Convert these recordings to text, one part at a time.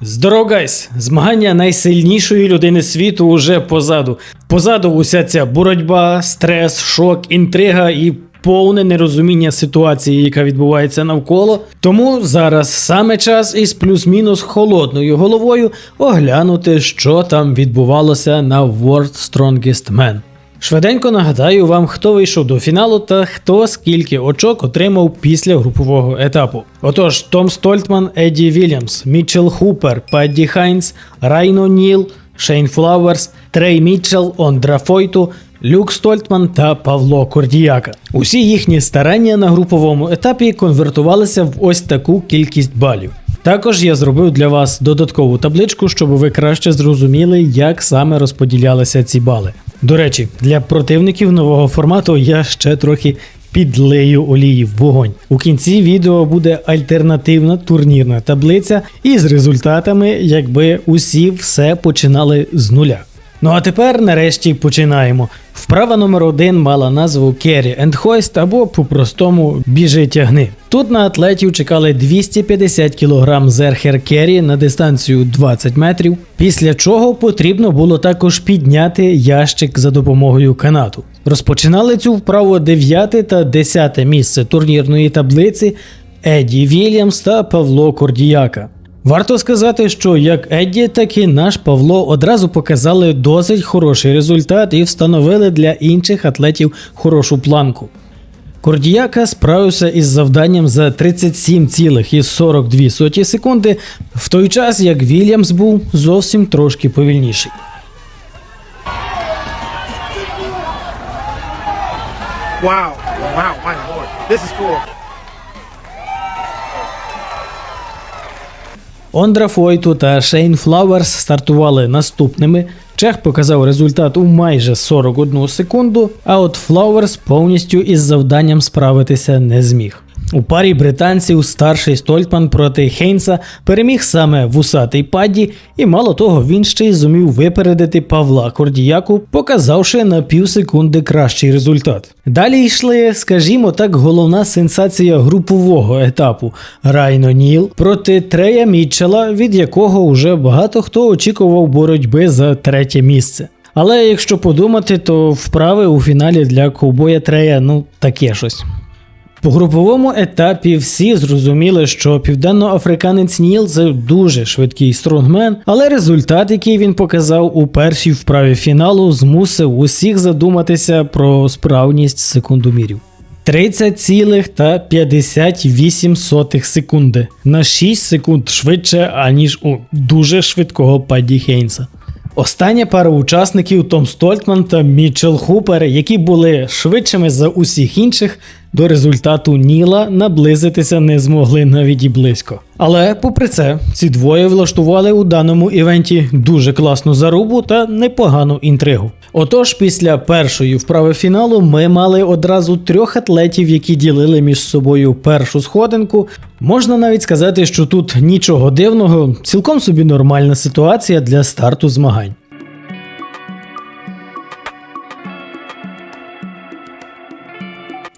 Здорово, гайс! Змагання найсильнішої людини світу уже позаду. Позаду уся ця боротьба, стрес, шок, інтрига і повне нерозуміння ситуації, яка відбувається навколо. Тому зараз саме час із плюс-мінус холодною головою оглянути, що там відбувалося на World Strongest Man. Швиденько нагадаю вам, хто вийшов до фіналу та хто скільки очок отримав після групового етапу. Отож, Том Стольтман, Едді Вільямс, Мітчел Хупер, Падді Хайнс, Райно Ніл, Шейн Флауерс, Трей Мітчел, Ондра Фойту, Люк Стольтман та Павло Кордіяка. Усі їхні старання на груповому етапі конвертувалися в ось таку кількість балів. Також я зробив для вас додаткову табличку, щоб ви краще зрозуміли, як саме розподілялися ці бали. До речі, для противників нового формату я ще трохи підлию олії в вогонь. У кінці відео буде альтернативна турнірна таблиця із результатами, якби усі все починали з нуля. Ну а тепер нарешті починаємо. Вправа номер один мала назву Carry and Hoist або по-простому біжи тягни. Тут на атлетів чекали 250 кг зерхер керрі на дистанцію 20 метрів, після чого потрібно було також підняти ящик за допомогою канату. Розпочинали цю вправу 9 та 10 місце турнірної таблиці Еді Вільямс та Павло Кордіяка. Варто сказати, що як Едді, так і наш Павло одразу показали досить хороший результат і встановили для інших атлетів хорошу планку. Кордіяка справився із завданням за 37,42 секунди, в той час як Вільямс був зовсім трошки повільніший. My lord. This is cool. Ондра Фойту та Шейн Флауерс стартували наступними. Чех показав результат у майже 41 секунду, а от Флауерс повністю із завданням справитися не зміг. У парі британців старший Стольтман проти Хейнса переміг саме вусатий падді, і мало того, він ще й зумів випередити Павла Кордіяку, показавши на пів секунди кращий результат. Далі йшли, скажімо так, головна сенсація групового етапу Райно Ніл проти Трея Мітчела, від якого вже багато хто очікував боротьби за третє місце. Але якщо подумати, то вправи у фіналі для ковбоя Трея ну таке щось. По груповому етапі всі зрозуміли, що південноафриканець Ніл це дуже швидкий стронгмен, але результат, який він показав у першій вправі фіналу, змусив усіх задуматися про справність секундомірів. 30,58 секунди на 6 секунд швидше, аніж у дуже швидкого Падді Хейнса. Остання пара учасників Том Стольтман та Мітчел Хупер, які були швидшими за усіх інших, до результату Ніла наблизитися не змогли навіть і близько. Але, попри це, ці двоє влаштували у даному івенті дуже класну зарубу та непогану інтригу. Отож, після першої вправи фіналу ми мали одразу трьох атлетів, які ділили між собою першу сходинку. Можна навіть сказати, що тут нічого дивного, цілком собі нормальна ситуація для старту змагань.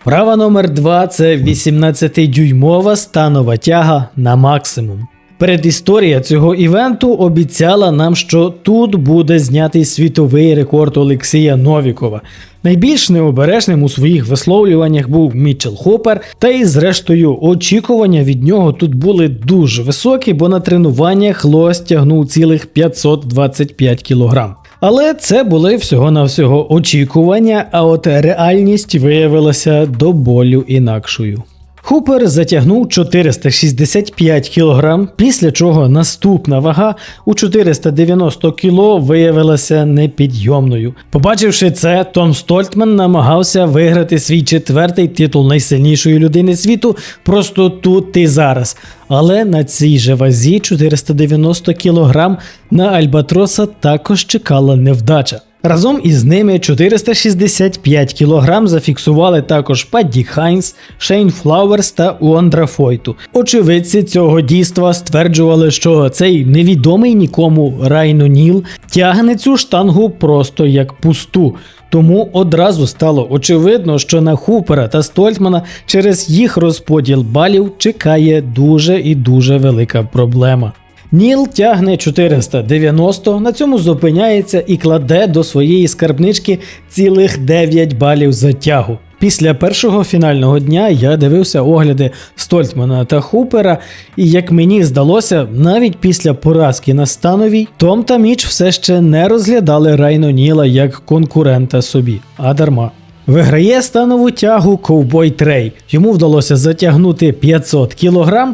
Права номер 2 це 18-дюймова станова тяга на максимум. Передісторія цього івенту обіцяла нам, що тут буде знятий світовий рекорд Олексія Новікова. Найбільш необережним у своїх висловлюваннях був Мітчел Хопер, та і зрештою очікування від нього тут були дуже високі, бо на тренуваннях Лось тягнув цілих 525 кілограм. Але це були всього-навсього очікування, а от реальність виявилася до болю інакшою. Хупер затягнув 465 кг, після чого наступна вага у 490 кг виявилася непідйомною. Побачивши це, Том Стольтман намагався виграти свій четвертий титул найсильнішої людини світу просто тут і зараз. Але на цій же вазі 490 кг на Альбатроса також чекала невдача. Разом із ними 465 кг зафіксували також Падді Хайнс, Шейн Флауерс та Уондра Фойту. Очевидці цього дійства стверджували, що цей невідомий нікому Райно Ніл тягне цю штангу просто як пусту. Тому одразу стало очевидно, що на Хупера та Стольтмана через їх розподіл балів чекає дуже і дуже велика проблема. Ніл тягне 490, на цьому зупиняється і кладе до своєї скарбнички цілих 9 балів за тягу. Після першого фінального дня я дивився огляди Стольтмана та Хупера, і як мені здалося, навіть після поразки на становій, Том та Міч все ще не розглядали Райно Ніла як конкурента собі, а дарма. Виграє станову тягу ковбой Трей. Йому вдалося затягнути 500 кг.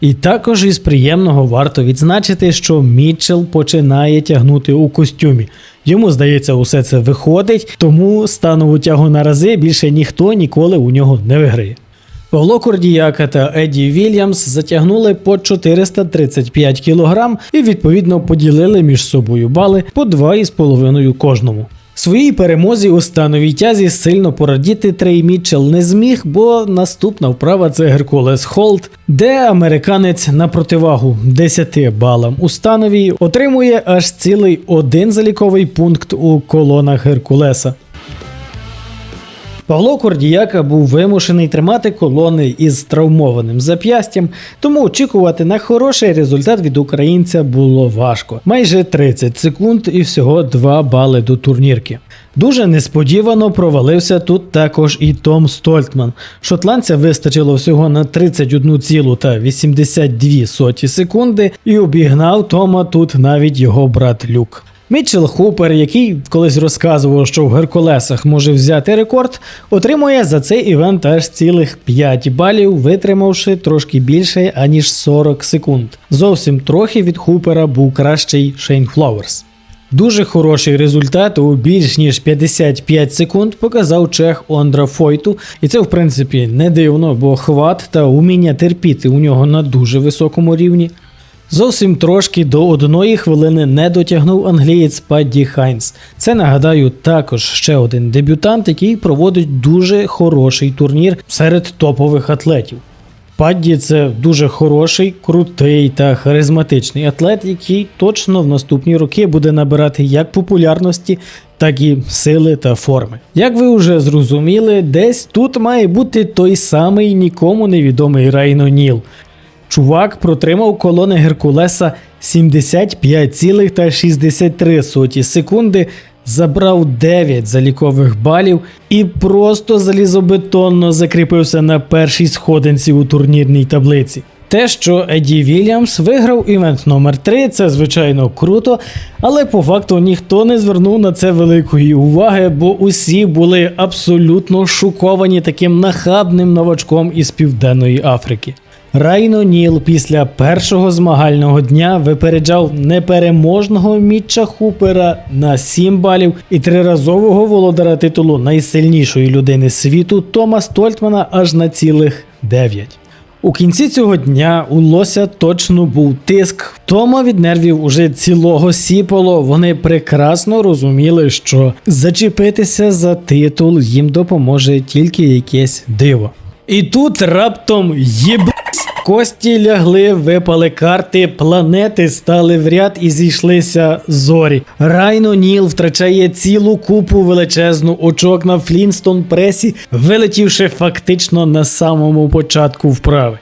І також із приємного варто відзначити, що Мітчелл починає тягнути у костюмі. Йому здається, усе це виходить, тому станову тягу на рази більше ніхто ніколи у нього не виграє. Павло Кордіяка та Еді Вільямс затягнули по 435 кг і відповідно поділили між собою бали по 2,5 кожному. Своїй перемозі у становій тязі сильно порадіти Трей Мітчелл не зміг, бо наступна вправа це Геркулес Холд, де американець на противагу 10 балам у становій отримує аж цілий один заліковий пункт у колонах Геркулеса. Павло Кордіяка був вимушений тримати колони із травмованим зап'ястям, тому очікувати на хороший результат від українця було важко. Майже 30 секунд і всього 2 бали до турнірки. Дуже несподівано провалився тут також і Том Стольтман. Шотландця вистачило всього на 31,82 секунди і обігнав Тома тут навіть його брат Люк. Мітчел Хупер, який колись розказував, що в Геркулесах може взяти рекорд, отримує за цей івент аж цілих 5 балів, витримавши трошки більше аніж 40 секунд. Зовсім трохи від Хупера був кращий Шейн Флауерс. Дуже хороший результат у більш ніж 55 секунд показав чех Ондра Фойту, і це в принципі не дивно, бо хват та уміння терпіти у нього на дуже високому рівні. Зовсім трошки до одної хвилини не дотягнув англієць Падді Хайнс. Це нагадаю також ще один дебютант, який проводить дуже хороший турнір серед топових атлетів. Падді це дуже хороший, крутий та харизматичний атлет, який точно в наступні роки буде набирати як популярності, так і сили та форми. Як ви вже зрозуміли, десь тут має бути той самий нікому невідомий Райно Ніл. Чувак протримав колони Геркулеса 75,63 секунди, забрав 9 залікових балів і просто залізобетонно закріпився на першій сходинці у турнірній таблиці. Те, що Еді Вільямс виграв івент номер 3 це звичайно круто, але по факту ніхто не звернув на це великої уваги, бо усі були абсолютно шоковані таким нахабним новачком із Південної Африки. Райно Ніл після першого змагального дня випереджав непереможного Мітча Хупера на 7 балів і триразового володара титулу найсильнішої людини світу Тома Стольтмана аж на цілих 9. У кінці цього дня у Лося точно був тиск. Тома від нервів уже цілого сіпало. Вони прекрасно розуміли, що зачепитися за титул їм допоможе тільки якесь диво. І тут раптом єб... Кості лягли, випали карти, планети стали в ряд і зійшлися зорі. Райно Ніл втрачає цілу купу величезну очок на Флінстон пресі, вилетівши фактично на самому початку вправи.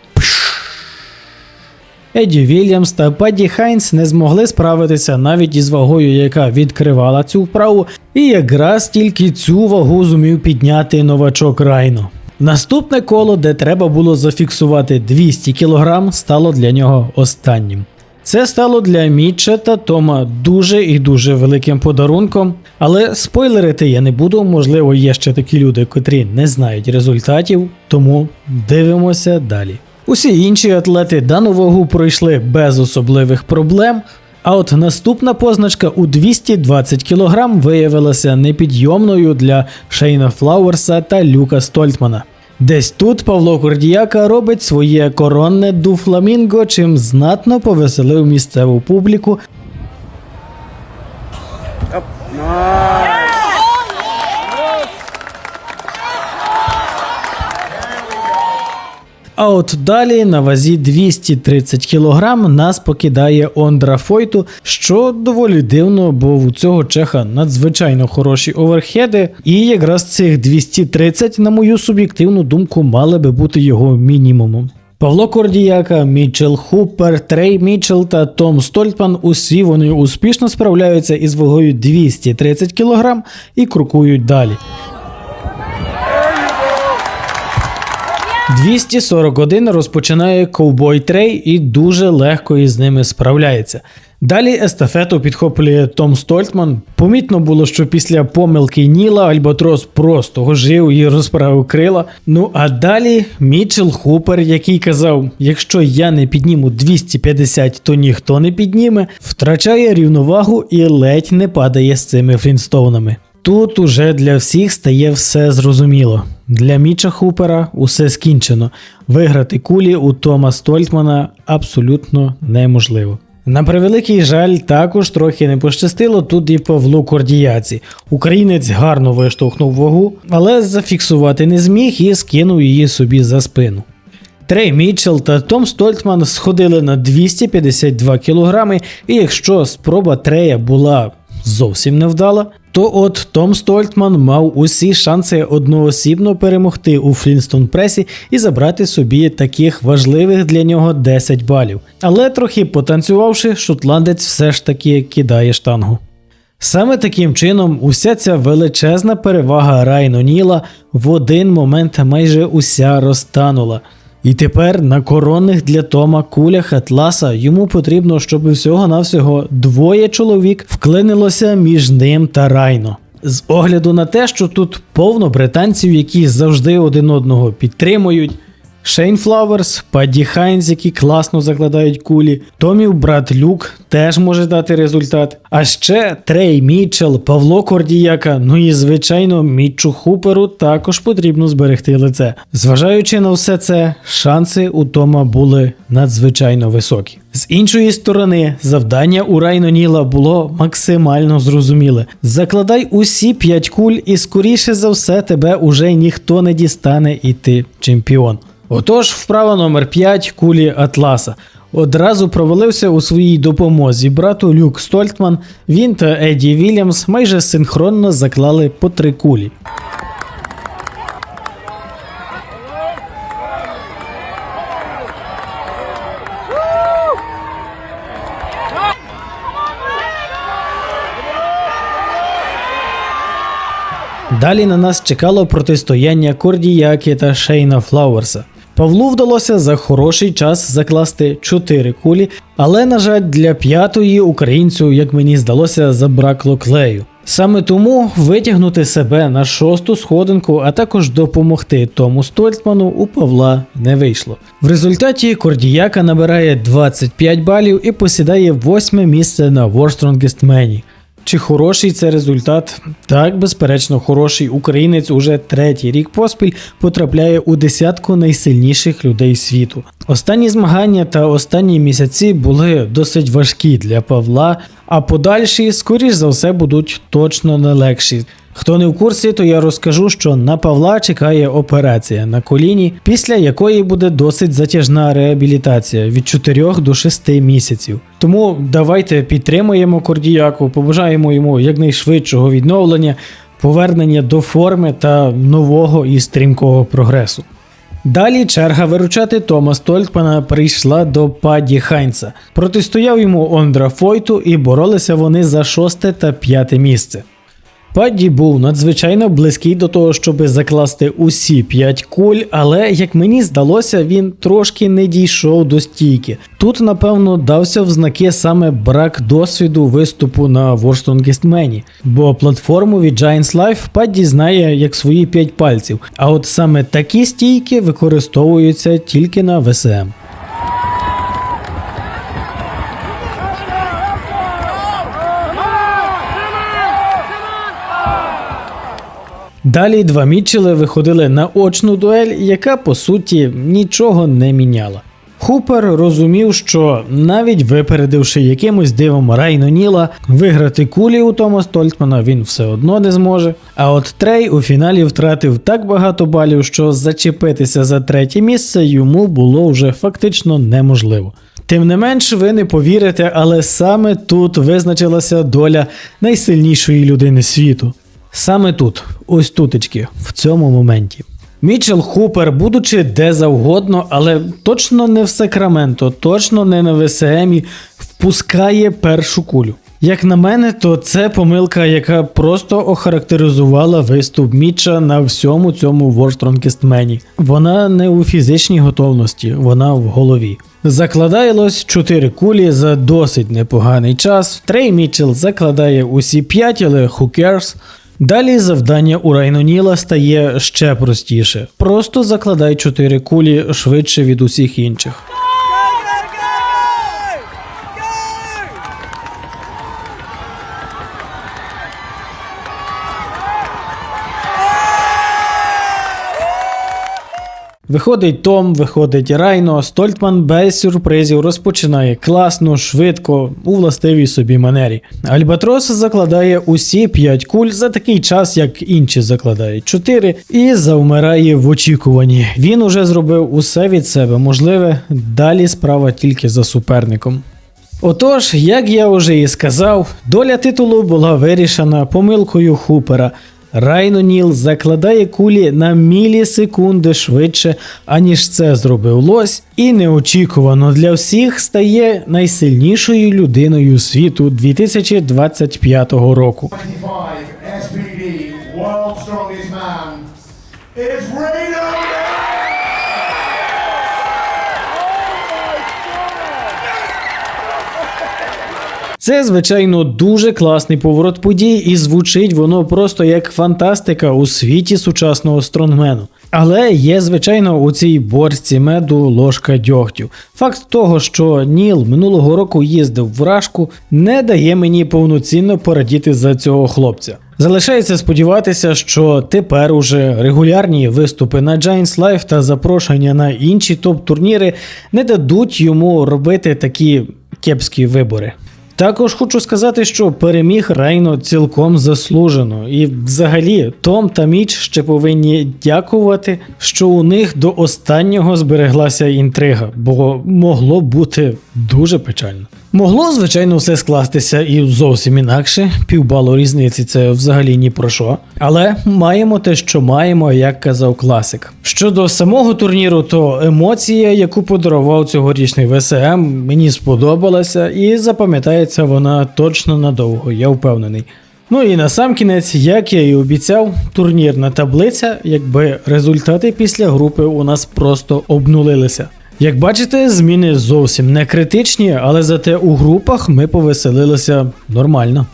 Еді Вільямс та Падді Хайнс не змогли справитися навіть із вагою, яка відкривала цю вправу, і якраз тільки цю вагу зумів підняти новачок Райно. Наступне коло, де треба було зафіксувати 200 кг, стало для нього останнім. Це стало для Мітча та Тома дуже і дуже великим подарунком, але спойлерити я не буду, можливо, є ще такі люди, котрі не знають результатів, тому дивимося далі. Усі інші атлети дану вагу пройшли без особливих проблем. А от наступна позначка у 220 кг виявилася непідйомною для Шейна Флауерса та Люка Стольтмана. Десь тут Павло Кордіяка робить своє коронне дуфламінго, чим знатно повеселив місцеву публіку. А от далі на вазі 230 кг нас покидає Ондра Фойту, що доволі дивно, бо у цього чеха надзвичайно хороші оверхеди, і якраз цих 230, на мою суб'єктивну думку, мали би бути його мінімумом. Павло Кордіяка, Мітчел Хупер, Трей Мітчел та Том Стольтман усі вони успішно справляються із вагою 230 кг і крокують далі. 241 розпочинає ковбой Трей і дуже легко із ними справляється. Далі естафету підхоплює Том Стольтман. Помітно було, що після помилки Ніла Альбатрос просто ожив і розправив крила. Ну а далі Мітчел Хупер, який казав: якщо я не підніму 250, то ніхто не підніме, втрачає рівновагу і ледь не падає з цими флінстоунами. Тут уже для всіх стає все зрозуміло. Для Міча Хупера усе скінчено. Виграти кулі у Тома Стольтмана абсолютно неможливо. На превеликий жаль, також трохи не пощастило тут і Павлу Кордіяці. Українець гарно виштовхнув вагу, але зафіксувати не зміг і скинув її собі за спину. Трей Мітчелл та Том Стольтман сходили на 252 кг, і якщо спроба Трея була зовсім невдала, то от Том Стольтман мав усі шанси одноосібно перемогти у Флінстон Пресі і забрати собі таких важливих для нього 10 балів. Але трохи потанцювавши, шотландець все ж таки кидає штангу. Саме таким чином, уся ця величезна перевага Райно Ніла в один момент майже уся розтанула. І тепер на коронних для Тома кулях Атласа йому потрібно, щоб всього-навсього двоє чоловік вклинилося між ним та Райно. З огляду на те, що тут повно британців, які завжди один одного підтримують. Шейн Флауерс, Падді Хайнс, які класно закладають кулі, Томів брат Люк теж може дати результат. А ще Трей Мітчелл, Павло Кордіяка, ну і звичайно, Мітчу Хуперу також потрібно зберегти лице. Зважаючи на все це, шанси у Тома були надзвичайно високі. З іншої сторони, завдання у Райно Ніла було максимально зрозуміле. Закладай усі п'ять куль, і скоріше за все тебе уже ніхто не дістане, і ти чемпіон. Отож, вправа номер 5 кулі Атласа. Одразу провалився у своїй допомозі брату Люк Стольтман. Він та Еді Вільямс майже синхронно заклали по три кулі. Далі на нас чекало протистояння Кордіяки та Шейна Флауерса. Павлу вдалося за хороший час закласти 4 кулі, але, на жаль, для п'ятої українцю, як мені здалося, забракло клею. Саме тому витягнути себе на шосту сходинку, а також допомогти Тому Стольтману у Павла не вийшло. В результаті Кордіяка набирає 25 балів і посідає восьме місце на Many. Чи хороший це результат? Так, безперечно, хороший українець уже третій рік поспіль потрапляє у десятку найсильніших людей світу. Останні змагання та останні місяці були досить важкі для Павла, а подальші, скоріш за все, будуть точно не легші. Хто не в курсі, то я розкажу, що на Павла чекає операція на коліні, після якої буде досить затяжна реабілітація від 4 до 6 місяців. Тому давайте підтримуємо Кордіяку, побажаємо йому якнайшвидшого відновлення, повернення до форми та нового і стрімкого прогресу. Далі черга виручати Тома Стольтмана прийшла до Паді Хайнца. Протистояв йому Ондра Фойту і боролися вони за шосте та п'яте місце. Падді був надзвичайно близький до того, щоб закласти усі 5 куль, але як мені здалося, він трошки не дійшов до стійки. Тут, напевно, дався в знаки саме брак досвіду виступу на Strongest бо платформу від Giants Life Падді знає як свої 5 пальців. А от саме такі стійки використовуються тільки на ВСМ. Далі два Мітчели виходили на очну дуель, яка по суті нічого не міняла. Хупер розумів, що навіть випередивши якимось дивом Райно Ніла, виграти кулі у Тома Стольтмана він все одно не зможе. А от Трей у фіналі втратив так багато балів, що зачепитися за третє місце йому було вже фактично неможливо. Тим не менш, ви не повірите, але саме тут визначилася доля найсильнішої людини світу. Саме тут, ось тутечки, в цьому моменті. Мічел Хупер, будучи де завгодно, але точно не в Сакраменто, точно не на ВСМі, впускає першу кулю. Як на мене, то це помилка, яка просто охарактеризувала виступ Міча на всьому цьому Strongest Вона не у фізичній готовності, вона в голові. Закладаєлось 4 кулі за досить непоганий час. Трей Мічел закладає усі 5, але who cares? Далі завдання у Райноніла стає ще простіше. Просто закладай чотири кулі швидше від усіх інших. Виходить Том, виходить Райно, Стольтман без сюрпризів розпочинає класно, швидко, у властивій собі манері. Альбатрос закладає усі 5 куль за такий час, як інші закладають 4, і завмирає в очікуванні. Він уже зробив усе від себе можливе, далі справа тільки за суперником. Отож, як я вже і сказав, доля титулу була вирішена помилкою Хупера. Райно Ніл закладає кулі на мілісекунди швидше, аніж це зробив лось, і неочікувано для всіх стає найсильнішою людиною світу 2025 року. Це, звичайно, дуже класний поворот подій, і звучить воно просто як фантастика у світі сучасного стронгмену. Але є, звичайно, у цій борці меду ложка дьогтю. Факт того, що Ніл минулого року їздив в Рашку, не дає мені повноцінно порадіти за цього хлопця. Залишається сподіватися, що тепер уже регулярні виступи на Giants Live та запрошення на інші топ-турніри не дадуть йому робити такі кепські вибори. Також хочу сказати, що переміг Рейно цілком заслужено, і взагалі Том та Міч ще повинні дякувати, що у них до останнього збереглася інтрига, бо могло бути дуже печально. Могло, звичайно, все скластися і зовсім інакше. Півбалу різниці це взагалі ні про що. Але маємо те, що маємо, як казав класик. Щодо самого турніру, то емоція, яку подарував цьогорічний ВСМ, мені сподобалася і запам'ятається вона точно надовго, я впевнений. Ну і на сам кінець, як я і обіцяв, турнірна таблиця, якби результати після групи у нас просто обнулилися. Як бачите, зміни зовсім не критичні, але зате у групах ми повеселилися нормально.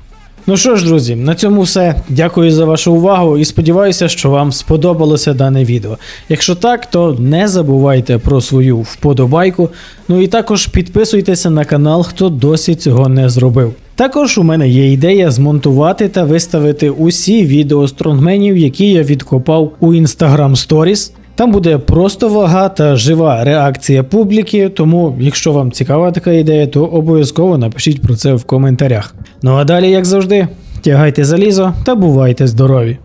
Ну що ж, друзі, на цьому все. Дякую за вашу увагу і сподіваюся, що вам сподобалося дане відео. Якщо так, то не забувайте про свою вподобайку. Ну і також підписуйтеся на канал, хто досі цього не зробив. Також у мене є ідея змонтувати та виставити усі відео стронгменів, які я відкопав у Instagram Stories. Там буде просто вага та жива реакція публіки, тому якщо вам цікава така ідея, то обов'язково напишіть про це в коментарях. Ну а далі, як завжди, тягайте залізо та бувайте здорові!